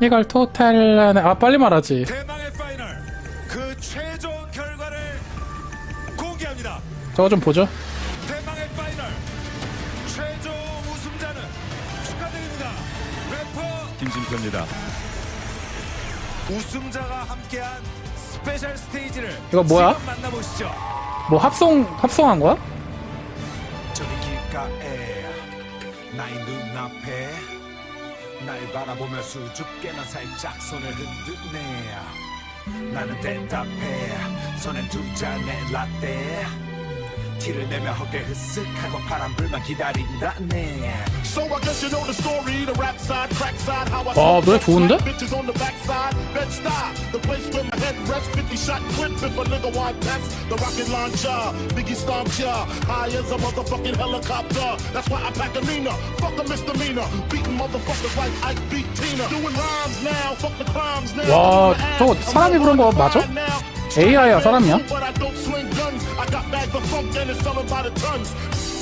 이걸 토탈라네 아 빨리 말하지 대망의 파이널 그 최종 결과를 공개합니다. 저거 좀 보죠 대망의 파이널 최종 우승자는 축하드립니다. 래퍼 김진표입니다. 우승자가 함께한 스페셜 스테이지를 이거 뭐야? 지금 만나보시죠. 뭐 합성 합성한 거야? 저기 길가에 나의 눈앞에 날 바라보며 수줍게나 살짝 손을 흔드네 나는 대답해. 손에 두 잔의 라떼 티를 내며 어깨 흐쓱하고 파란불만 기다린다네 So I guess you know the story, the rap side, crack side, how I 와, 노래 좋은데? bitches on the backside, bed style, the place where my head rests, 50 shot clip if a nigga want test, the rocket launcher, Biggie stomp ya, high as a motherfucking helicopter, that's why I pack a Nina, fuck a misdemeanor, beating motherfuckers like Ike beat Tina, doing rhymes now, fuck the crimes now, 와, 저거 사람이 부른 거 맞아? AI야 사람이야? Bags of funk and it's selling by the tons.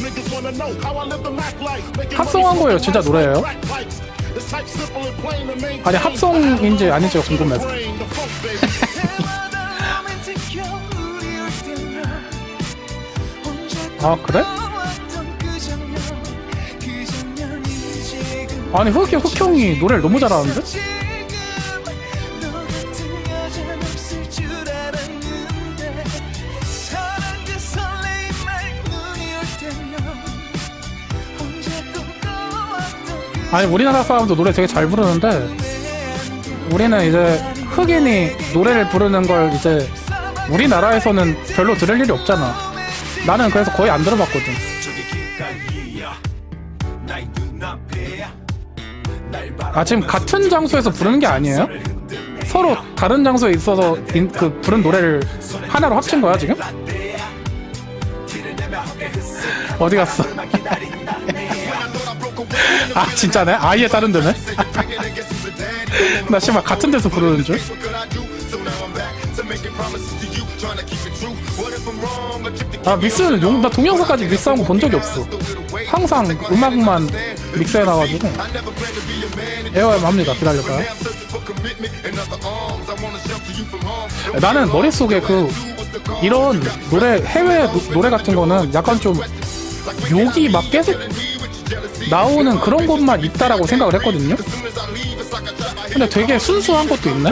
Niggas wanna know how I live the Mac life. Making 합성한 거예요, 진짜 노래예요? 아니 합성인지 아닌지가 궁금해서. 아 그래? 아니 흑이 흑형이 노래를 너무 잘하는데? 아니 우리나라 사람도 노래 되게 잘 부르는데 우리는 이제 흑인이 노래를 부르는 걸 이제 우리나라에서는 별로 들을 일이 없잖아 나는 그래서 거의 안 들어봤거든 아 지금 같은 장소에서 부르는 게 아니에요? 서로 다른 장소에 있어서 인- 그 부른 노래를 하나로 합친 거야 지금? 어디 갔어? 아 진짜네? 아예 다른 데네? 나 씨발 같은 데서 부르는 줄? 아 믹스는 용, 나 동영상까지 믹스한 거 본 적이 없어 항상 음악만 믹스해놔가지고 에어엠 합니다 기다려봐요 나는 머릿속에 그 이런 노래 해외 노- 노래 같은 거는 약간 좀 욕이 막 계속 나오는 그런 것만 있다라고 생각을 했거든요. 근데 되게 순수한 것도 있네?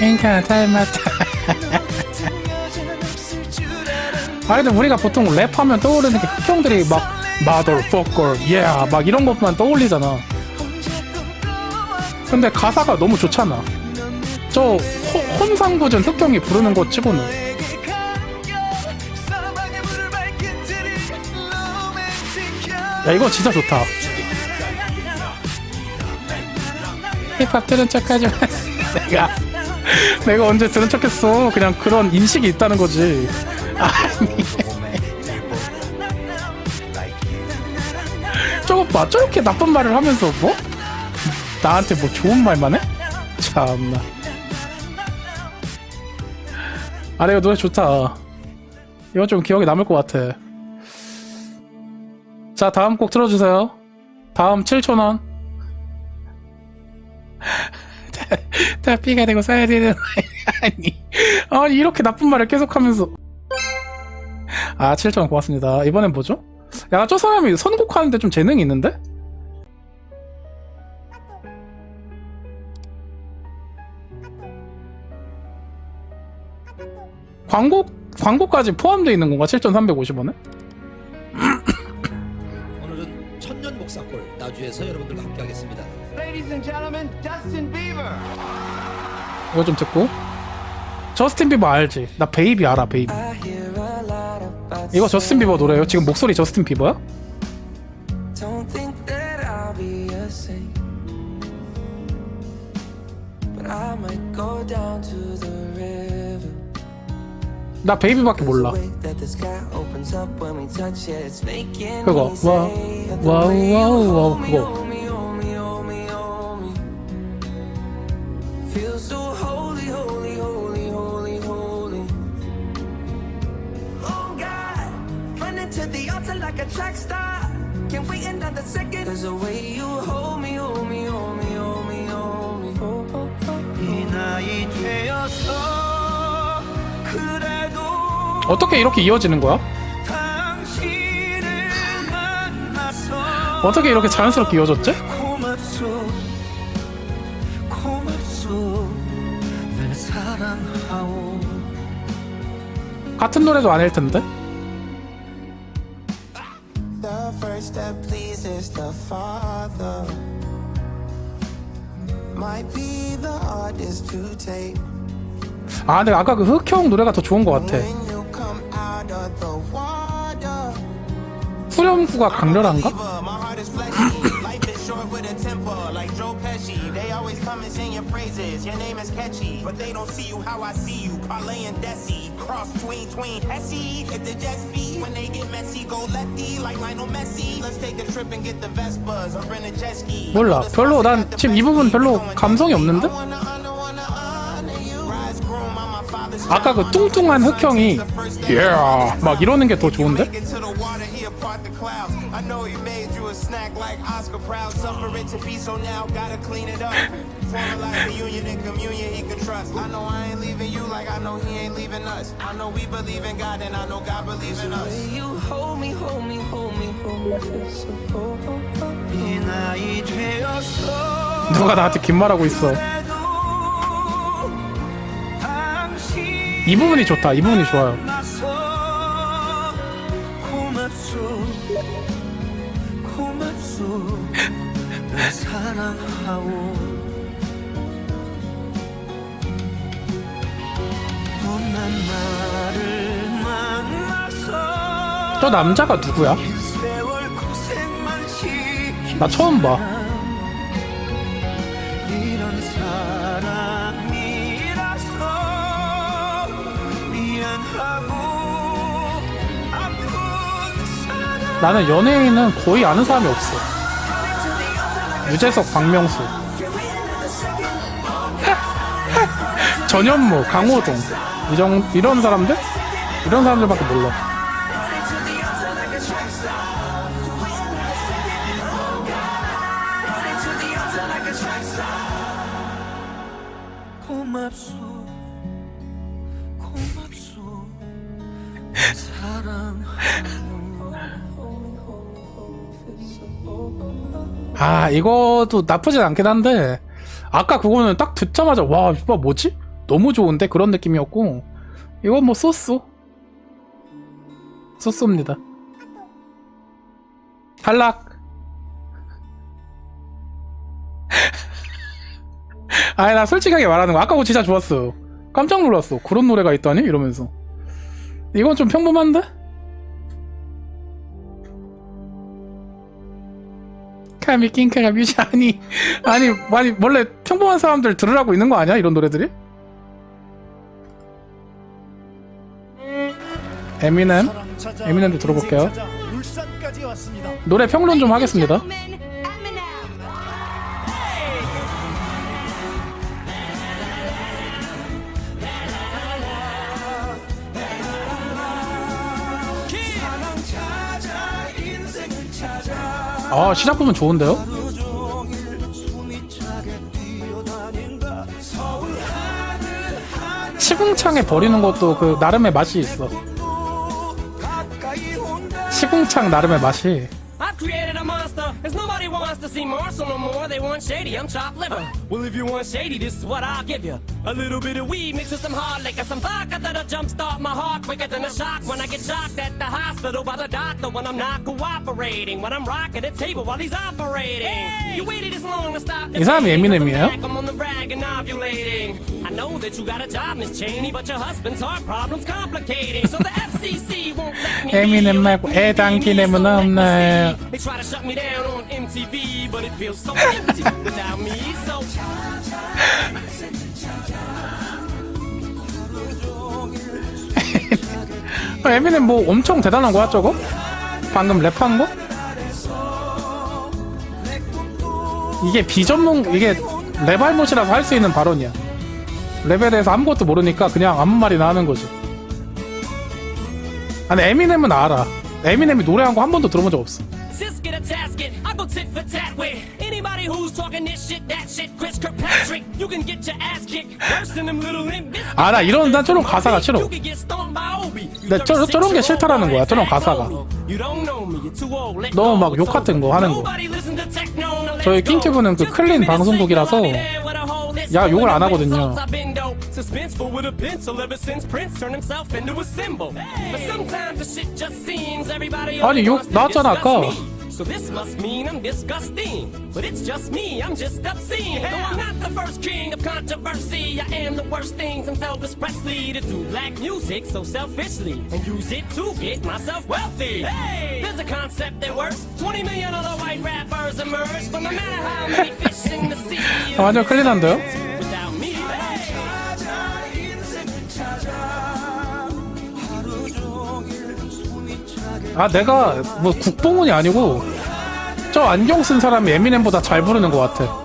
인카 닮았다 아 근데 우리가 보통 랩하면 떠오르는 게 흑형들이 막 motherfucker yeah. 막 이런 것만 떠올리잖아 근데 가사가 너무 좋잖아. 저 호- 혼상구전 흑형이 부르는 것 치고는. 야 이거 진짜 좋다. 힙합 들은 척하지 마. 내가 내가 언제 들은 척했어? 그냥 그런 인식이 있다는 거지. 아니. 저거 봐 저렇게 나쁜 말을 하면서 뭐? 나한테 뭐 좋은 말만 해? 참나. 아 이거 노래 좋다. 이거 좀 기억에 남을 것 같아. 자 다음 곡 틀어주세요. 다음 7천원 다 B가 되고 써야 되는 아니. 아니 이렇게 나쁜 말을 계속하면서. 아 7천원 고맙습니다. 이번엔 뭐죠? 야 저 사람이 선곡하는데 좀 재능이 있는데? 광고 광고까지 포함되어 있는 건가? 7,350원에? 오늘은 천년 목사골 나주에서 여러분들과 함께하겠습니다. Ladies and gentlemen, Dustin Bieber. 이거 좀 듣고 저스틴 비버 알지? 나 베이비 알아 베이비 이거 저스틴 비버 노래예요? 지금 목소리 저스틴 비버야? 나 베이비밖에 몰라. 그거 와우 와우 와우 와우 그거. 어떻게 이렇게 이어지는 거야? 어떻게 이렇게 자연스럽게 이어졌지? 같은 노래도 아닐 텐데. 아, 근데 아까 그 흑형 노래가 더 좋은 것 같아. 후렴구가 강렬한가? 몰라. 별로 난 지금 이 부분 별로 감성이 없는데? 아까 그 뚱뚱한 흑형이 yeah 막 이러는 게 더 좋은데? To the clouds. I know he made you a snack like Oscar Proud. Suffer it to be so now, gotta clean it up. Formalize the union and communion he could trust. I know I ain't leaving you like I know he ain't leaving us. I know we believe in God and I know God believes in us. You hold me, hold me, hold me, hold me. So oh, oh, oh. 이 나이 되어서 누가 나한테 긴 말하고 있어. 이 부분이 좋다. 이 부분이 좋아요. 만나서 저 남자가 누구야? 나 처음 봐. 나는 연예인은 거의 아는 사람이 없어. 유재석, 박명수, 전현무, 강호동. 이런 이런 사람들? 이런 사람들밖에 몰라. 고맙소. 고맙소. 사랑하오 아 이것도 나쁘진 않긴 한데 아까 그거는 딱 듣자마자 와 이거 뭐지? 너무 좋은데 그런 느낌이었고 이건 뭐 쏘쏘 쏘쏘입니다. 탈락. 아니 나 솔직하게 말하는 거 아까 그거 진짜 좋았어. 깜짝 놀랐어. 그런 노래가 있다니 이러면서 이건 좀 평범한데? 카미 킹카가 뮤지 아니 아니 아니 원래 평범한 사람들 들으라고 있는 거 아니야? 이런 노래들이? 에미넴? 에미넴도 들어볼게요. 노래 평론 좀 하겠습니다 아 시작 부분 좋은데요? 시궁창에 버리는 것도 그 나름의 맛이 있어 시궁창 나름의 맛이 I've created a monster. There's nobody wants to see Marshall no more. They want shady. I'm chopped liver. Well, if you want shady, this is what I'll give you. A little bit of weed mixed with some hard liquor, some vodka that'll jumpstart my heart quicker than a shock when I get shocked at the hospital by the doctor when I'm not cooperating, when I'm rocking the table while he's operating. Hey! You waited this long to stop the I'm on the rag and ovulating. I know that you got a job, Miss Cheney, but your husband's heart problem's complicating. So the FCC won't let me. They try to shut me down on MTV, but it feels so empty without me. So 에미넴 뭐 엄청 대단한 거야 저거? 방금 랩한 거? 이게 비전문 이게 랩알못이라서 할 수 있는 발언이야 랩에 대해서 아무것도 모르니까 그냥 아무 말이나 하는 거지 아니 에미넴은 알아 에미넴이 노래한 거 한 번도 들어본 적 없어. Anybody who's talking this shit, that shit. Chris Kirkpatrick, you can get your ass kicked. Worse than them little limp bizkits. 아, 나 이런- 난 저런 가사가 싫어. You can get stomped by Obi. 나 저런- 저런 게 싫다라는 거야, 저런 가사가. You don't know me, you're too old, let 너무. 막 욕 같은 거 하는 거. Nobody listen to techno, now let's 저희 go. 킹튜브는 그 Just 클린 give me the 방송국이라서 signal, I'll be there with a whole list 야, 욕을 안 하거든요. I've been though. Suspenseful with a pencil ever since Prince turned himself into a symbol. But sometimes the shit just seems everybody 아니, 욕 나왔잖아, 아까. me. So this must mean I'm disgusting. But it's just me, I'm just obscene. Though I'm not the first king of controversy, I am the worst thing since Elvis Presley to do black music so selfishly and use it to get myself wealthy. Hey, there's a concept that works. 20 million other white rappers emerge, but no matter how many fish in the sea, 아, 완전 클린한데요? 아 내가 뭐 국뽕은이 아니고 저 안경 쓴 사람이 에미넴보다 잘 부르는 것 같아.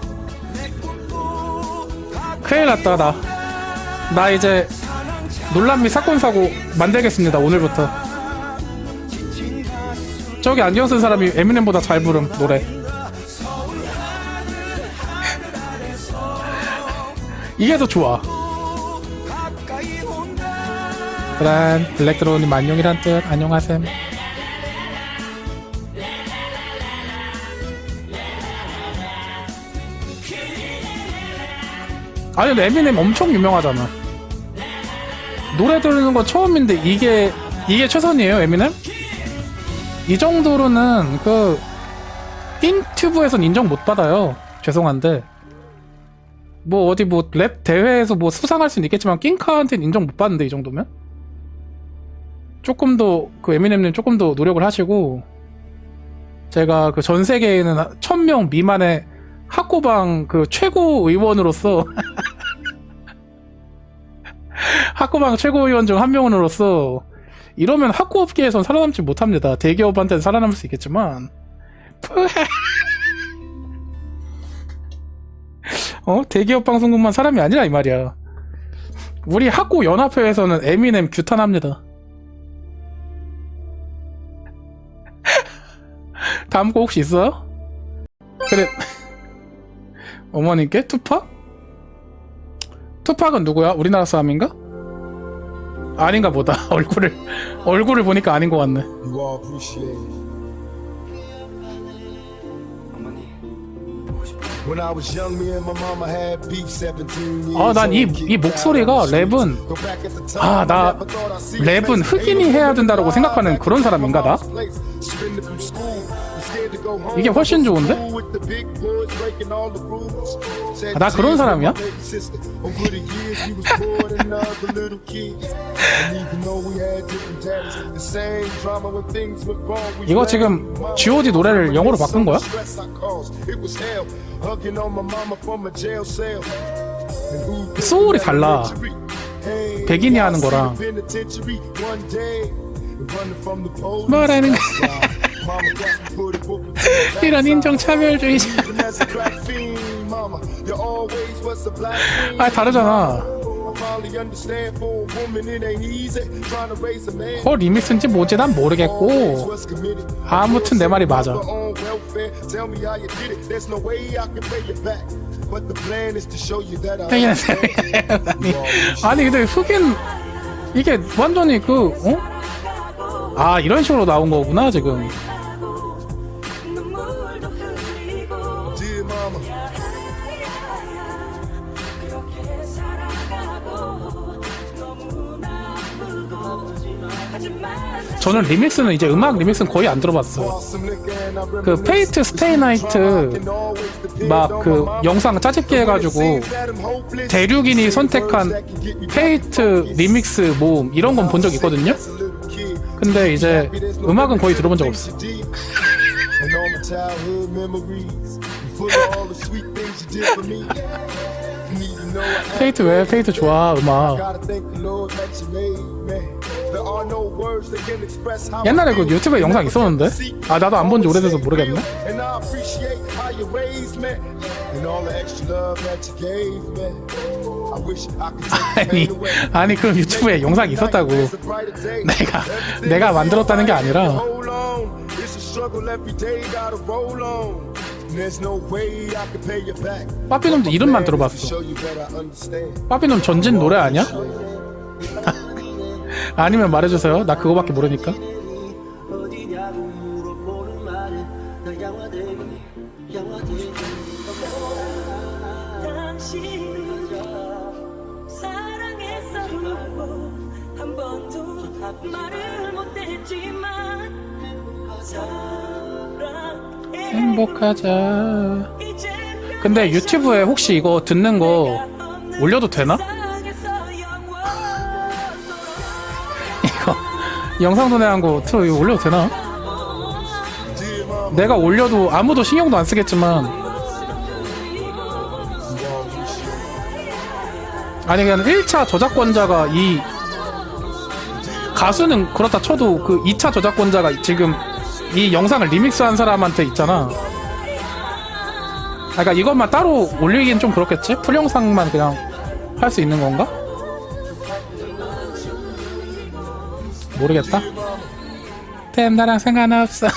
큰일 났다 나. 나 이제 및 사건 사고 만들겠습니다 오늘부터. 저기 안경 쓴 사람이 에미넴보다 잘 부름 노래. 이게 더 좋아. 그란 블랙드로우님 안녕이란 뜻. 안녕하셈 아니 근데 에미넴 엄청 유명하잖아. 노래 들으는 건 처음인데 이게 이게 최선이에요 에미넴? 이 정도로는 그 띵튜브에선 인정 못 받아요. 죄송한데. 뭐 어디 뭐 랩 대회에서 뭐 수상할 수는 있겠지만 낑카한테는 인정 못 받는데 이 정도면? 조금 더 그 에미넴님 조금 더 노력을 하시고 제가 그 전 세계에 있는 1000명 미만의 학고방 그 최고 의원으로서 학고방 최고위원 중 한 명으로서 이러면 학고업계에선 살아남지 못합니다. 대기업한테는 살아남을 수 있겠지만 어 대기업 방송국만 사람이 아니라 이 말이야. 우리 학고 연합회에서는 에미넴 규탄합니다. 다음 거 혹시 있어요? 그래 어머님께 투팍? 투팍은 누구야? 우리나라 사람인가? 아닌가 보다 얼굴을 얼굴을 보니까 아닌 것 같네 You all appreciate it. When I was young, me and my mama had beef 17 years 아, 난 이-. 이 목소리가 랩은 아, 나 랩은. 흑인이 해야 된다라고 생각하는 그런 사람인가, 나? 이게 훨씬 좋은데? 아, 나 그런 사람이야? 이거. 지금 G.O.D 노래를 영어로 바꾼 거야? 소울이 달라. 백인이 하는 거랑. 뭐라는 거 Mama 이런 인종차별주의자. 아 다르잖아 man. 그 리믹스인지 뭔지 난 모르겠고. 아무튼 내 말이 맞아. 아니, 아니 근데 흑인 이게 완전히 그 어? 아 이런 식으로 나온 거구나 지금 저는 리믹스는 이제 음악 리믹스는 거의 안 들어봤어 그. 페이트 스테이 나이트 막 그 영상 짜집게 해가지고 대륙인이 선택한 페이트 리믹스 모음 이런 건 본 적 있거든요 근데 이제 음악은 거의 들어본 적 없어 페이트 왜 페이트 좋아 음악 옛날에 그. 유튜브에 영상 있었는데 아 나도 안 본 지 오래돼서 모르겠네. 아니 아니 그럼 유튜브에 영상이 있었다고 내가 내가 만들었다는 게 아니라. 빠삐놈도 이름만 들어봤어. 빠삐놈 전진 노래 아니야? 아니면 말해주세요. 나 그거밖에 모르니까. 행복하자. 근데 유튜브에 혹시 이거 듣는 거 올려도 되나? 영상 도내한 거 틀어 이거 올려도 되나? 내가 올려도 아무도 신경도 안 쓰겠지만 아니 그냥 1차 저작권자가 이 가수는 그렇다 쳐도 그 2차 저작권자가 지금 이 영상을 리믹스한 사람한테 있잖아 아, 그러니까 이것만 따로 올리긴 좀 그렇겠지? 풀 영상만 그냥 할 수 있는 건가? 모르겠다. 템 나랑 상관없어.